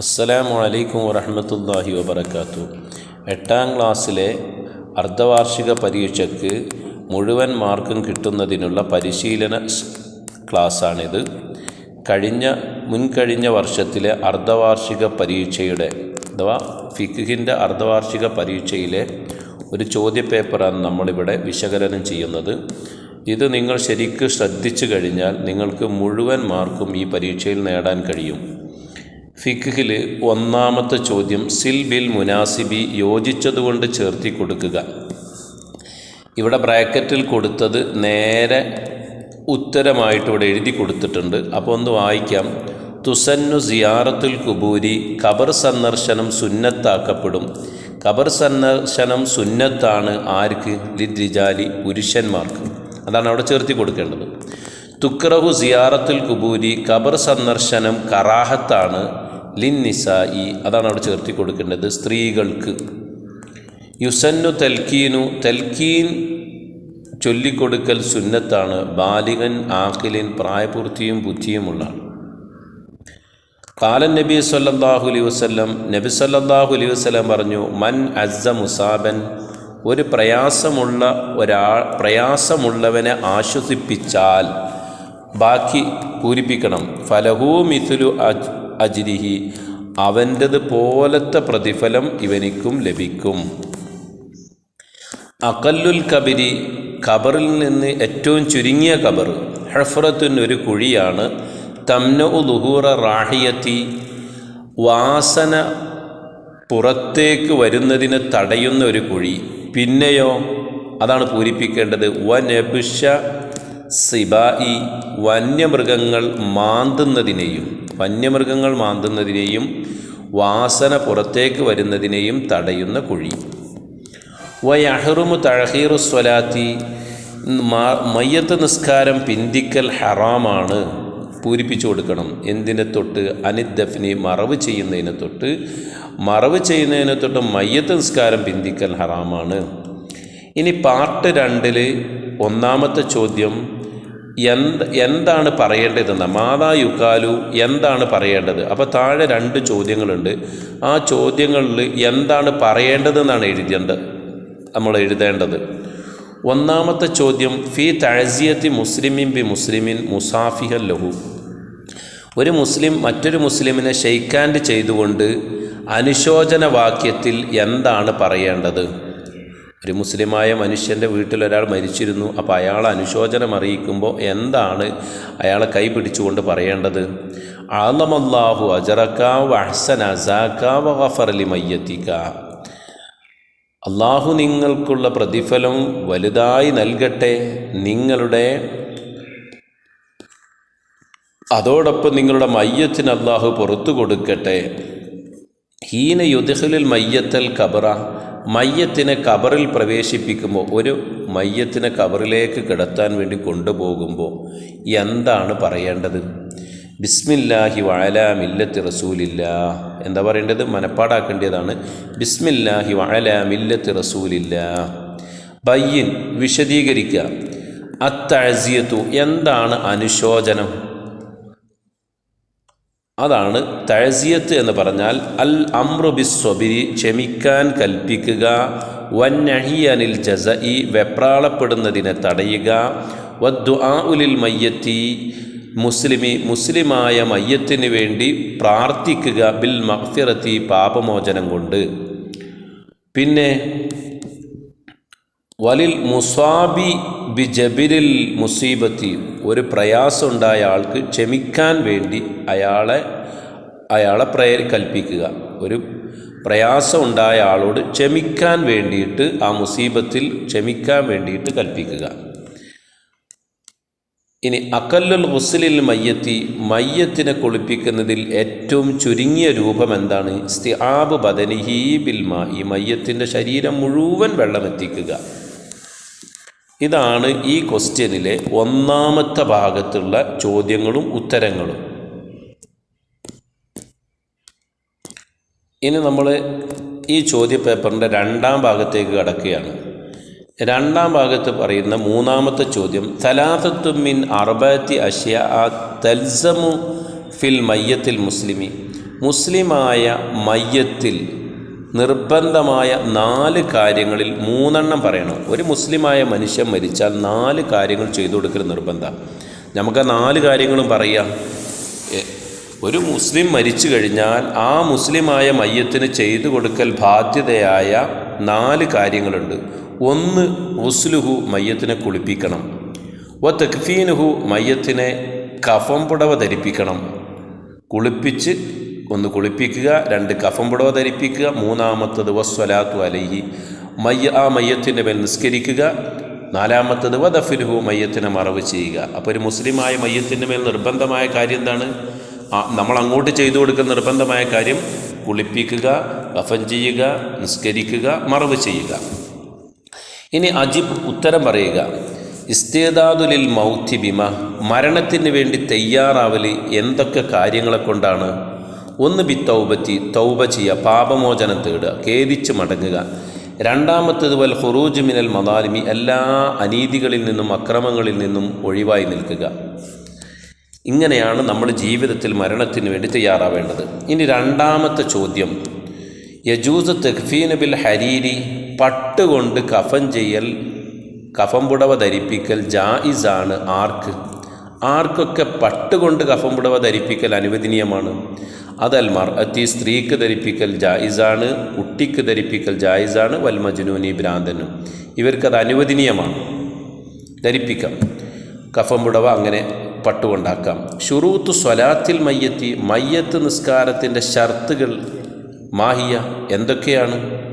അസ്സലാമു അലൈക്കും വറഹമത്തല്ലാഹി വബർക്കാത്തു എട്ടാം ക്ലാസ്സിലെ അർദ്ധവാർഷിക പരീക്ഷയ്ക്ക് മുഴുവൻ മാർക്കും കിട്ടുന്നതിനുള്ള പരിശീലന ക്ലാസ്സാണിത്. കഴിഞ്ഞ മുൻകഴിഞ്ഞ വർഷത്തിലെ അർദ്ധവാർഷിക പരീക്ഷയുടെ അഥവാ ഫിഖിന്റെ അർദ്ധവാർഷിക പരീക്ഷയിലെ ഒരു ചോദ്യപേപ്പറാണ് നമ്മളിവിടെ വിശകലനം ചെയ്യുന്നത്. ഇത് നിങ്ങൾ ശരിക്ക് ശ്രദ്ധിച്ചു കഴിഞ്ഞാൽ നിങ്ങൾക്ക് മുഴുവൻ മാർക്കും ഈ പരീക്ഷയിൽ നേടാൻ കഴിയും. ഫിഖിൽ ഒന്നാമത്തെ ചോദ്യം സിൽ ബിൽ മുനാസിബി യോജിച്ചതുകൊണ്ട് ചേർത്തി കൊടുക്കുക. ഇവിടെ ബ്രാക്കറ്റിൽ കൊടുത്തത് നേരെ ഉത്തരമായിട്ട് ഇവിടെ എഴുതി കൊടുത്തിട്ടുണ്ട്. അപ്പോൾ ഒന്ന് വായിക്കാം. തുസന്നു സിയാറത്തുൽ കുബൂരി ഖബർ സന്ദർശനം സുന്നത്താക്കപ്പെടും. ഖബർ സന്ദർശനം സുന്നത്താണ് ആർക്ക്? ലിദ്രിജാലി പുരുഷന്മാർക്ക്. അതാണ് അവിടെ ചേർത്തി കൊടുക്കേണ്ടത്. തുക്രഹു സിയാറത്തുൽ കുബൂരി ഖബർ സന്ദർശനം കറാഹത്താണ് ലിൻ നിസായി അതാണ് അവിടെ ചേർത്തി കൊടുക്കേണ്ടത് സ്ത്രീകൾക്ക് യുസന്നു തൽക്കീനു തൽക്കീൻ ചൊല്ലിക്കൊടുക്കൽ സുന്നത്താണ് ബാലികൻ ആക്കിലിൻ പ്രായപൂർത്തിയും ബുദ്ധിയുമുള്ള. കാലൻ നബി സല്ലല്ലാഹു അലൈഹി വസല്ലം നബി സല്ലല്ലാഹു അലൈഹി വസല്ലം പറഞ്ഞു മൻ അസ്സ മുസാബൻ ഒരു പ്രയാസമുള്ള ഒരാ പ്രയാസമുള്ളവനെ ആശ്വസിപ്പിച്ചാൽ ബാക്കി പൂരിപ്പിക്കണം. ഫലഹൂ മിഥുലു അജ് അജിരിഹി. അവന്റെത് പോലത്തെ പ്രതിഫലം ഇവനിക്കും ലഭിക്കും. അകല്ലുൽ കബരി ഖബറിൽ നിന്ന് ഏറ്റവും ചുരുങ്ങിയ ഖബർ. ഹഫറത്തുൻ ഒരു കുഴിയാണ്. തമ്ന ഉദുഹൂറ റാഹിയത്തി. വാസന പുറത്തേക്ക് വരുന്നതിന് തടയുന്ന ഒരു കുഴി. പിന്നെയോ അതാണ് പൂരിപ്പിക്കേണ്ടത്. വനബിഷ സിബായി വന്യമൃഗങ്ങൾ മാന്തുന്നതിനെയും വന്യമൃഗങ്ങൾ മാന്തുന്നതിനെയും വാസന പുറത്തേക്ക് വരുന്നതിനെയും തടയുന്ന കുഴി. വയഹറുമു തഴഹീറു സ്വലാത്തി മയ്യത്ത് നിസ്കാരം പിന്തിക്കൽ ഹറാമാണ്. പൂരിപ്പിച്ചു കൊടുക്കണം. എന്തിനെ തൊട്ട്? അനിദ്ദഫിനെ മറവ് ചെയ്യുന്നതിനെ തൊട്ട്. മറവ് ചെയ്യുന്നതിനെ തൊട്ട് മയ്യത്ത് നിസ്കാരം പിന്തിക്കൽ ഹറാമാണ്. ഇനി പാർട്ട് രണ്ടിൽ ഒന്നാമത്തെ ചോദ്യം എന്ത് എന്താണ് പറയേണ്ടതെന്ന് മാതാ യുക്കാലു എന്താണ് പറയേണ്ടത്? അപ്പോൾ താഴെ രണ്ട് ചോദ്യങ്ങളുണ്ട്. ആ ചോദ്യങ്ങളിൽ എന്താണ് പറയേണ്ടതെന്നാണ് എഴുതേണ്ടത് നമ്മൾ എഴുതേണ്ടത്. ഒന്നാമത്തെ ചോദ്യം ഫി തഴസിയത്തി മുസ്ലിമിൻ ബി മുസ്ലിമിൻ മുസാഫിഹൽ ലഹു. ഒരു മുസ്ലിം മറ്റൊരു മുസ്ലിമിനെ ഷെയ്ക്കാൻഡ് ചെയ്തുകൊണ്ട് അനുശോചന വാക്യത്തിൽ എന്താണ് പറയേണ്ടത്? ഒരു മുസ്ലിമായ മനുഷ്യന്റെ വീട്ടിലൊരാൾ മരിച്ചിരുന്നു അപ്പോൾ അയാൾ അനുശോചനം അറിയിക്കുമ്പോൾ എന്താണ് അയാളെ കൈ പിടിച്ചുകൊണ്ട് പറയേണ്ടത്? ആലമല്ലാഹു അജറക്ക വഹസൻ അസാക്ക വഫറലി മയ്യത്തിക്ക അള്ളാഹു നിങ്ങൾക്കുള്ള പ്രതിഫലം വലുതായി നൽകട്ടെ നിങ്ങളുടെ അതോടൊപ്പം നിങ്ങളുടെ മയ്യത്തിന് അള്ളാഹു പുറത്തു കൊടുക്കട്ടെ. ഹീന യുദ്ഹുലിൽ മയ്യത്തൽ കബറ മയ്യത്തിനെ കബറിൽ പ്രവേശിപ്പിക്കുമ്പോൾ ഒരു മയ്യത്തിനെ കബറിലേക്ക് കിടത്താൻ വേണ്ടി കൊണ്ടുപോകുമ്പോൾ എന്താണ് പറയേണ്ടത്? ബിസ്മില്ലാഹി വഅല മില്ലത്ത് റസൂലില്ല എന്താ പറയേണ്ടത്? മനപ്പാടാക്കേണ്ടതാണ്. ബിസ്മില്ലാഹി വഅല മില്ലത്ത് റസൂലില്ല ബയ്യൻ വിശദീകരിക്കുക അത്തഴസിയത്തു എന്താണ് അനുശോചനം? അതാണ് തഴസിയത്ത് എന്ന് പറഞ്ഞാൽ അൽ അമ്രു ബിസ്വബിരി ക്ഷമിക്കാൻ കൽപ്പിക്കുക വന്നഹി അനിൽ ജസ ഇ വെപ്രാളപ്പെടുന്നതിനെ തടയുക വദ്ദു ആ ഉലിൽ മയ്യത്തി മുസ്ലിമി മുസ്ലിമായ മയ്യത്തിന് വേണ്ടി പ്രാർത്ഥിക്കുക ബിൽ മഹ്ഫിറത്തി പാപമോചനം കൊണ്ട്. പിന്നെ വലിൽ മുസാബി ബി ജബിരിൽ മുസീബത്തി ഒരു പ്രയാസം ഉണ്ടായ ആൾക്ക് ക്ഷമിക്കാൻ വേണ്ടി അയാളെ അയാളെ പ്രയർ കൽപ്പിക്കുക. ഒരു പ്രയാസം ഉണ്ടായ ആളോട് ക്ഷമിക്കാൻ വേണ്ടിയിട്ട് ആ മുസീബത്തിൽ ക്ഷമിക്കാൻ വേണ്ടിയിട്ട് കൽപ്പിക്കുക. ഇനി അക്കല്ലുൽ ഹുസലിൽ മയ്യത്തി മയ്യത്തിനെ കുളിപ്പിക്കുന്നതിൽ ഏറ്റവും ചുരുങ്ങിയ രൂപം എന്താണ്? സ്തിആബ് ബദനിഹി ബിൽമ ഈ മയ്യത്തിന്റെ ശരീരം മുഴുവൻ വെള്ളമെത്തിക്കുക. ഇതാണ് ഈ ക്വസ്റ്റ്യനിലെ ഒന്നാമത്തെ ഭാഗത്തുള്ള ചോദ്യങ്ങളും ഉത്തരങ്ങളും. ഇനി നമ്മൾ ഈ ചോദ്യപേപ്പറിന്റെ രണ്ടാം ഭാഗത്തേക്ക് കടക്കുകയാണ്. രണ്ടാം ഭാഗത്ത് പറയുന്ന മൂന്നാമത്തെ ചോദ്യം തലാത്തത്തുമിൻ അർബത്തി അഷ്യ തൽസമു ഫിൽ മയ്യത്തിൽ മുസ്ലിമി? മുസ്ലിമായ മയ്യത്തിൽ നിർബന്ധമായ നാല് കാര്യങ്ങളിൽ മൂന്നെണ്ണം പറയണം. ഒരു മുസ്ലിമായ മനുഷ്യൻ മരിച്ചാൽ നാല് കാര്യങ്ങൾ ചെയ്തു കൊടുക്കൽ നിർബന്ധം. നമുക്ക് ആ നാല് കാര്യങ്ങളും പറയാം. ഒരു മുസ്ലിം മരിച്ചു കഴിഞ്ഞാൽ ആ മുസ്ലിമായ മയ്യത്തിന് ചെയ്തു കൊടുക്കൽ ബാധ്യതയായ നാല് കാര്യങ്ങളുണ്ട്. ഒന്ന് ഉസ്ലുഹു മയ്യത്തിനെ കുളിപ്പിക്കണം. ഒ തെക്ഫീനുഹു മയ്യത്തിനെ കഫം പുടവ ധരിപ്പിക്കണം. കുളിപ്പിച്ച് ഒന്ന് കുളിപ്പിക്കുക രണ്ട് കഫംപുടവ ധരിപ്പിക്കുക മൂന്നാമത്തത് വസ്വലാത്തു അലൈഹി. മയ്യ ആ മയ്യത്തിന്റെ മേൽ നിസ്കരിക്കുക നാലാമത്തത് വദഫിനുഹു മയ്യത്തിനെ മറവ് ചെയ്യുക. അപ്പോൾ ഒരു മുസ്ലിമായ മയ്യത്തിന്റെ മേൽ നിർബന്ധമായ കാര്യം എന്താണ്? നമ്മൾ അങ്ങോട്ട് ചെയ്തു കൊടുക്കുന്ന നിർബന്ധമായ കാര്യം കുളിപ്പിക്കുക കഫൻ ചെയ്യുക നിസ്കരിക്കുക മറവ് ചെയ്യുക. ഇനി അജിബ് ഉത്തരം പറയുക. ഇസ്തേദാദുലിൽ മൗത്തി ബിമ. മരണത്തിന് വേണ്ടി തയ്യാറാവൽ എന്തൊക്കെ കാര്യങ്ങളെ കൊണ്ടാണ്? ഒന്ന് ബി തൗബത്തി തൗബ ചെയ്യുക പാപമോചനം തേടുക ഖേദിച്ച് മടങ്ങുക. രണ്ടാമത്തത് വൽ ഹുറൂജ് മിനൽ മദാലിമി എല്ലാ അനീതികളിൽ നിന്നും അക്രമങ്ങളിൽ നിന്നും ഒഴിവായി നിൽക്കുക. ഇങ്ങനെയാണ് നമ്മൾ ജീവിതത്തിൽ മരണത്തിന് വേണ്ടി തയ്യാറാവേണ്ടത്. ഇനി രണ്ടാമത്തെ ചോദ്യം. യജൂസ് തെഹ്ഫീനബിൽ ഹരീരി പട്ടുകൊണ്ട് കഫൻ ചെയ്യൽ കഫം പുടവ ധരിപ്പിക്കൽ ജായിസാണ് ആർക്ക്? ആർക്കൊക്കെ പട്ടുകൊണ്ട് കഫം പുടവ ധരിപ്പിക്കൽ അനുവദനീയമാണ്? അതൽ മർ അത്തി സ്ത്രീക്ക് ധരിപ്പിക്കൽ ജായിസാണ് കുട്ടിക്ക് ധരിപ്പിക്കൽ ജായിസാണ് വൽ മജ്നൂനി ഭ്രാന്തനും. ഇവർക്കത് അനുവദനീയമാണ്. ധരിപ്പിക്കാം. കഫം പുടവ അങ്ങനെ പട്ടുകൊണ്ടാക്കാം. ഷുറൂത്ത് സ്വലാത്തിൽ മയ്യത്തി മയ്യത്ത് നിസ്കാരത്തിന്റെ ഷർത്തുകൾ മാഹിയ എന്തൊക്കെയാണ്?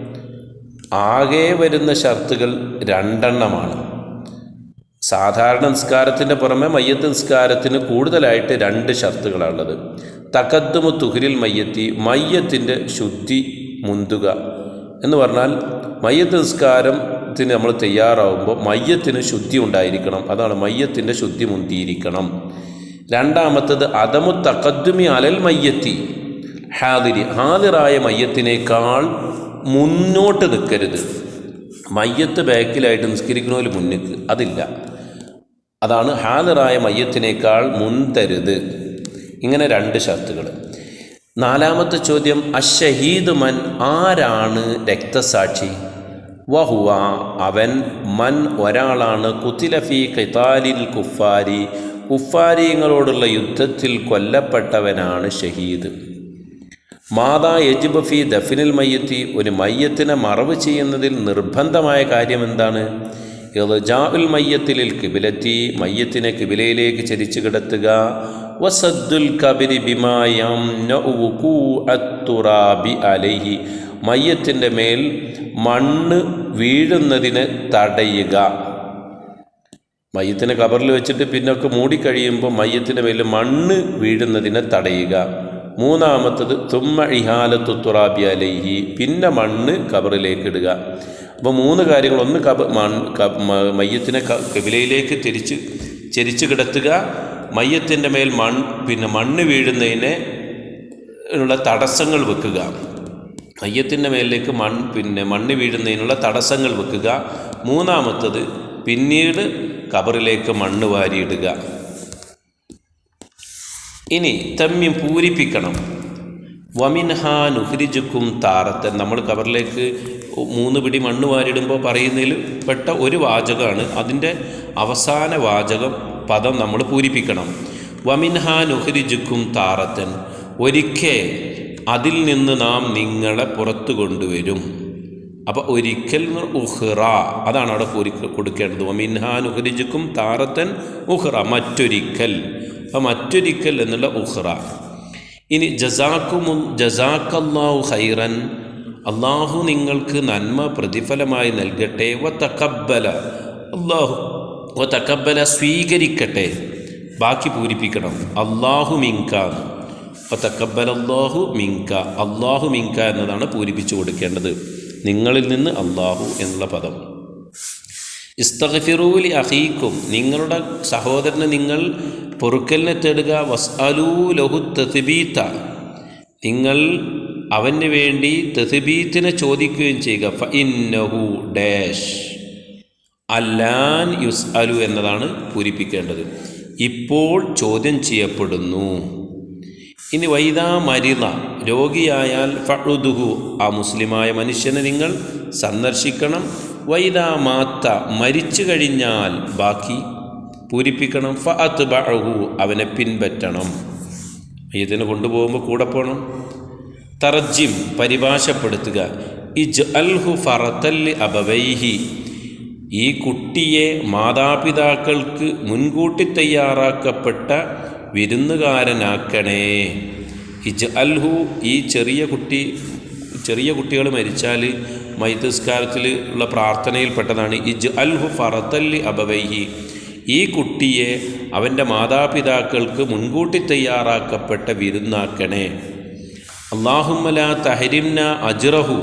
ആകെ വരുന്ന ഷർത്തുകൾ രണ്ടെണ്ണമാണ്. സാധാരണ നിസ്കാരത്തിന്റെ പുറമെ മയ്യത്ത് നിസ്കാരത്തിന് കൂടുതലായിട്ട് രണ്ട് ഷർത്തുകളാണുള്ളത്. തകദ്ദുമു തുഹരിൽ മയ്യത്തി മയ്യത്തിന്റെ ശുദ്ധി മുന്തുക. എന്ന് പറഞ്ഞാൽ മയ്യത്ത് നിസ്കാരത്തിന് നമ്മൾ തയ്യാറാവുമ്പോൾ മയ്യത്തിന് ശുദ്ധി ഉണ്ടായിരിക്കണം. അതാണ് മയ്യത്തിന്റെ ശുദ്ധി മുന്തിയിരിക്കണം. രണ്ടാമത്തത് അതമു തക്കദ്ദുമി അലൽ മയ്യത്തി. ഹാദിരി ഹാദിറായ മയ്യത്തിനേക്കാൾ മുന്നോട്ട് നിൽക്കരുത്. മയ്യത്ത് ബാക്കിലായിട്ട് നിസ്കരിക്കണമെങ്കിൽ മുന്നിക്ക് അതില്ല. അതാണ് ഹാദിറായ മയ്യത്തിനേക്കാൾ മുൻതരുത് ഇങ്ങനെ രണ്ട് ഷർത്തുകൾ. നാലാമത്തെ ചോദ്യം അഷഹീദ് മൻ ആരാണ് രക്തസാക്ഷി? വഹുവ അവൻ മൻ ഒരാളാണ്. കുത്തിലഫി ഖിതാലിൽ കുഫാരി. കുഫാരിങ്ങളോടുള്ള യുദ്ധത്തിൽ കൊല്ലപ്പെട്ടവനാണ് ഷഹീദ്. മാതാ യജിബഫി ദഫിനിൽ മയ്യത്തി. ഒരു മയ്യത്തിനെ മറവ് ചെയ്യുന്നതിൽ നിർബന്ധമായ കാര്യം എന്താണ്? ഇർജാഉൽ മയ്യത്തിലിൽ കിബിലെത്തി. മയ്യത്തിനെ കിബിലയിലേക്ക് ചരിച്ചു കിടത്തുക. വസദ്ദുൽ കബരി ബിമായം അത്തുറാബി അലൈഹി. മയ്യത്തിന്റെ മേൽ മണ്ണ് വീഴുന്നതിന് തടയുക. മയ്യത്തിനെ കബറിൽ വെച്ചിട്ട് പിന്നൊക്കെ മൂടിക്കഴിയുമ്പോൾ മയ്യത്തിന്റെ മേൽ മണ്ണ് വീഴുന്നതിനെ തടയുക. മൂന്നാമത്തത് തുമ്മ ഇഹാലത്തു തുറാബി അലൈഹി. പിന്നെ മണ്ണ് കബറിലേക്ക് ഇടുക. അപ്പോൾ മൂന്ന് കാര്യങ്ങൾ. ഒന്ന് കബ മൺ ക- മ- മയ്യത്തിനെ കബിലയിലേക്ക് തിരിച്ച് ചെരിച്ച് കിടത്തുക മയ്യത്തിന്റെ മേൽ മണ് പിന്നെ മണ്ണ് വീഴുന്നതിനെ ഉള്ള തടസ്സങ്ങൾ വെക്കുക. മയ്യത്തിന്റെ മേലിലേക്ക് മൺ പിന്നെ മണ്ണ് വീഴുന്നതിനുള്ള തടസ്സങ്ങൾ വെക്കുക. മൂന്നാമത്തത് പിന്നീട് കബറിലേക്ക് മണ്ണ് വാരിയിടുക. ഇനി തമ്മ്യം പൂരിപ്പിക്കണം. വമിൻഹാ നുഹരിജുക്കും താറത്തൻ നമ്മൾ കവറിലേക്ക് മൂന്ന് പിടി മണ്ണ് വാരിടുമ്പോൾ പറയുന്നതിൽ പെട്ട ഒരു വാചകമാണ്. അതിന്റെ അവസാന വാചകം പദം നമ്മൾ പൂരിപ്പിക്കണം. വമിൻഹാ നുഹരിജുക്കും താറത്തൻ ഒരിക്കൽ അതിൽ നിന്ന് നാം നിങ്ങളെ പുറത്തു കൊണ്ടുവരും. അപ്പോൾ ഒരിക്കൽ ഉഹ്റ. അതാണ് അവിടെ പൂരി കൊടുക്കേണ്ടത്. വമിൻഹാ ഉഹരിജുക്കും താറത്തൻ ഉഹ്റ. മറ്റൊരിക്കൽ. അപ്പോൾ മറ്റൊരിക്കൽ എന്നുള്ള ഉഹ്റ. ഇനി ജസാക്കുമു ജസാക്കല്ലാഹു ഖൈറൻ. അള്ളാഹു നിങ്ങൾക്ക് നന്മ പ്രതിഫലമായി നൽകട്ടെ. വ തക്കബല അള്ളാഹു വ തക്കബല സ്വീകരിക്കട്ടെ. ബാക്കി പൂരിപ്പിക്കണം. അള്ളാഹു മിങ്ക. വ തക്കബല അള്ളാഹു മിങ്ക. അള്ളാഹു മിങ്ക എന്നതാണ് പൂരിപ്പിച്ചു കൊടുക്കേണ്ടത്. നിങ്ങളിൽ നിന്ന് അള്ളാഹു എന്നുള്ള പദം. ഇസ്തഫിറൂലി അഹീക്കും നിങ്ങളുടെ സഹോദരനെ നിങ്ങൾ പൊറുക്കലിനെ തേടുക. വസ്അലൂ ലഹു തസിബീത്ത നിങ്ങൾ അവന് വേണ്ടി തെസിബീത്തിനെ ചോദിക്കുകയും ചെയ്യുക. ഫ ഇന്നഹു ഡാഷ്. അല്ലാൻ യുസ് അലു എന്നതാണ് പൂരിപ്പിക്കേണ്ടത്. ഇപ്പോൾ ചോദ്യം ചെയ്യപ്പെടുന്നു. ഇനി വൈദാ മരിത രോഗിയായാൽ ഫഴുദുഹു ആ മുസ്ലിമായ മനുഷ്യനെ നിങ്ങൾ സന്ദർശിക്കണം. വൈദാ മാത്ത. മരിച്ചു കഴിഞ്ഞാൽ ബാക്കി പൂരിപ്പിക്കണം. ഫഅത്ത് ബഹു അവനെ പിൻപറ്റണം. ഇതിനെ കൊണ്ടുപോകുമ്പോൾ കൂടെ പോകണം തർജിം പരിഭാഷപ്പെടുത്തുക. ഇജ് അൽഹു ഫറത്തല്ലി അബവൈഹി. ഈ കുട്ടിയെ മാതാപിതാക്കൾക്ക് മുൻകൂട്ടി തയ്യാറാക്കപ്പെട്ട വിരുന്നുകാരനാക്കണേ. ഇജ് അൽഹു ഈ ചെറിയ കുട്ടി ചെറിയ കുട്ടികൾ മരിച്ചാൽ മൈതസ്കാരത്തിൽ ഉള്ള പ്രാർത്ഥനയിൽപ്പെട്ടതാണ്. ഇജ് അൽഹു ഫറത്തല്ലി അബവൈഹി. ഈ കുട്ടിയെ അവന്റെ മാതാപിതാക്കൾക്ക് മുൻകൂട്ടി തയ്യാറാക്കപ്പെട്ട വിരുന്നാക്കണേ. അള്ളാഹുമല തഹരിംന അജ്റഹു.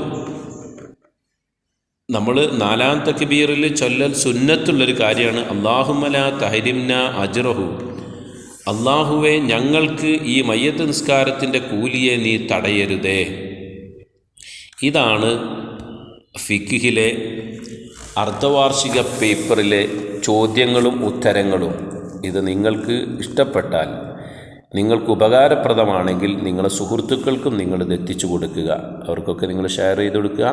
നമ്മൾ നാലാം തക്ബീറിൽ ചൊല്ലൽ സുന്നത്തുള്ളൊരു കാര്യമാണ് അള്ളാഹുമല തഹരിംന അജ്റഹു. അള്ളാഹുവെ ഞങ്ങൾക്ക് ഈ മയ്യത്ത് നിസ്കാരത്തിന്റെ കൂലിയെ നീ തടയരുതേ. ഇതാണ് ഫിക്കിഹിലെ അർദ്ധവാർഷിക പേപ്പറിലെ ചോദ്യങ്ങളും ഉത്തരങ്ങളും. ഇത് നിങ്ങൾക്ക് ഇഷ്ടപ്പെട്ടാൽ നിങ്ങൾക്ക് ഉപകാരപ്രദമാണെങ്കിൽ നിങ്ങളുടെ സുഹൃത്തുക്കൾക്കും നിങ്ങളിത് എത്തിച്ചു കൊടുക്കുക. അവർക്കൊക്കെ നിങ്ങൾ ഷെയർ ചെയ്ത് കൊടുക്കുക.